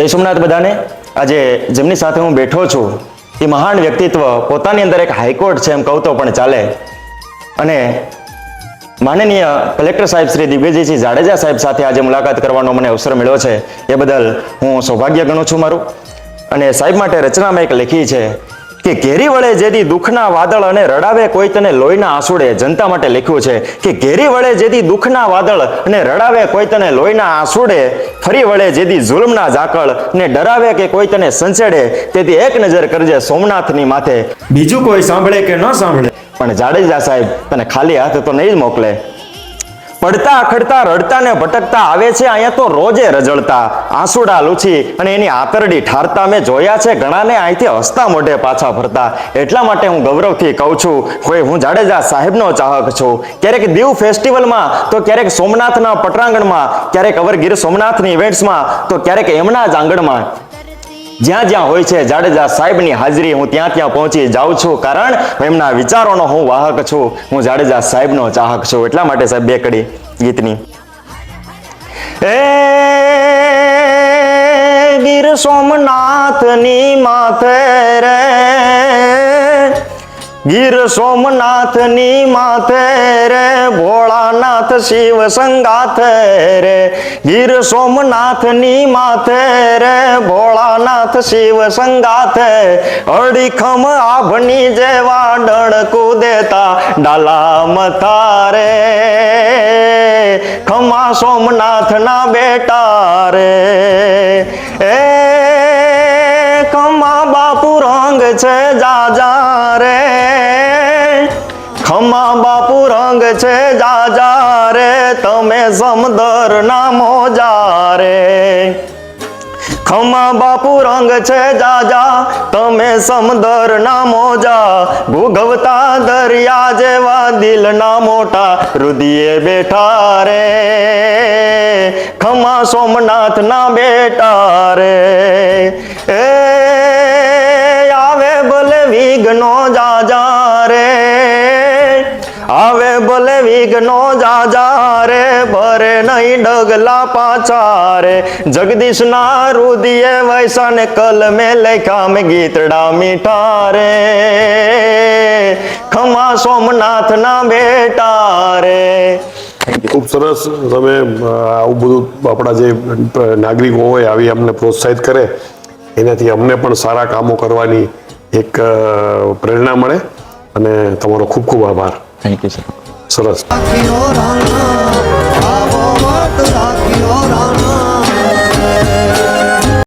જય સોમનાથ બધાને. આજે જેમની સાથે હું બેઠો છું, એ મહાન વ્યક્તિત્વ પોતાની અંદર એક હાઈકોર્ટ છે એમ કહું તો પણ ચાલે. અને માનનીય કલેક્ટર સાહેબ શ્રી દિગ્વિજયસિંહ જાડેજા સાહેબ સાથે આજે મુલાકાત કરવાનો મને અવસર મળ્યો છે. એ બદલ હું સૌભાગ્ય ગણું છું મારું. અને સાહેબ માટે રચનામાં એક લખી છે કે ઘેરી વળે જેથી દુઃખના વાદળ અને રડાવે કોઈ તને લોહીના આંસુડે? જનતા માટે લખ્યું છે કે ઘેરી વળે જેથી દુઃખના વાદળ અને રડાવે કોઈ તને લોહીના આંસુડે? ફરી વળે જેથી જુલ્મના ઝાકળ ને ડરાવે કે કોઈ તને સંચેડે? તેથી એક નજર કરજે સોમનાથની માથે. બીજું કોઈ સાંભળે કે ન સાંભળે? પણ જાડેજા સાહેબ તને ખાલી હાથ તો નહીં જ મોકલે. પડતા, અખડતા, રડતા ને ભટકતા આવે છે, અહીંયા તો રોજે રજળતા. આંસુડા લૂછી અને એની આતરડી ઠારતા મેં જોયા છે, ઘણાને અહીંથી હસતા મોઢે પાછા ફરતા. એટલા માટે હું ગૌરવથી કહું છું કોઈ હું જાડેજા સાહેબનો ચાહક છું. ક્યારેક દીવ ફેસ્ટિવલમાં, તો ક્યારેક સોમનાથના પટરાંગણમાં, ક્યારેક અવર ગીર સોમનાથની ઇવેન્ટ્સમાં તો ક્યારેક એમના જ આંગણમાં. જ્યાં જ્યાં હોય છે, જાડેજા સાહેબની હાજરી હું ત્યાં ત્યાં પહોંચી જાઉં છું. કારણ એમના વિચારોનો હું વાહક છું. હું જાડેજા સાહેબનો ચાહક છું. એટલા માટે સાહેબ બે કડી ગીતની. એ ગીર સોમનાથની માથે રે. ગીર સોમનાથની માથે રે. ભોળાનાથ શિવ સંગાથે રે. ગીર સોમનાથની માથે રે. ભોળાનાથ શિવ સંગાથે અડીખમ આભની જેવા ડણકું દેતા ડાલા મથારે. ખમા સોમનાથના બેટા રે એ ખમા બાપુ રંગ છે જાજા રે ખમા બાપુ રંગ છે જાજા રે તમે સમદર ના મોજા રે ખમા બાપુ રંગ છે જાજા, તમે સમદર ના મોજા. ભૂગવતા દરિયા જેવા દિલના મોટા રુદિયે બેઠા રે. ખમા સોમનાથ ના બેટા રે. આવે ભલે વિઘ્નો જાજા રે ભરે નહીં ડગલા પાછા રે જગદીશ ના રુદિયે વૈસાને કલમે લેખા મે ગીતડા મીઠા રે ખમા સોમનાથ ના બેટા રે ખૂબ સરસ. તમે આવું બધું આપણા જે નાગરિકો હોય આવી અમને પ્રોત્સાહિત કરે, એનાથી અમને પણ સારા કામો કરવાની એક પ્રેરણા મળે. અને તમારો ખૂબ ખૂબ આભાર. થેન્ક યુ સર સરસ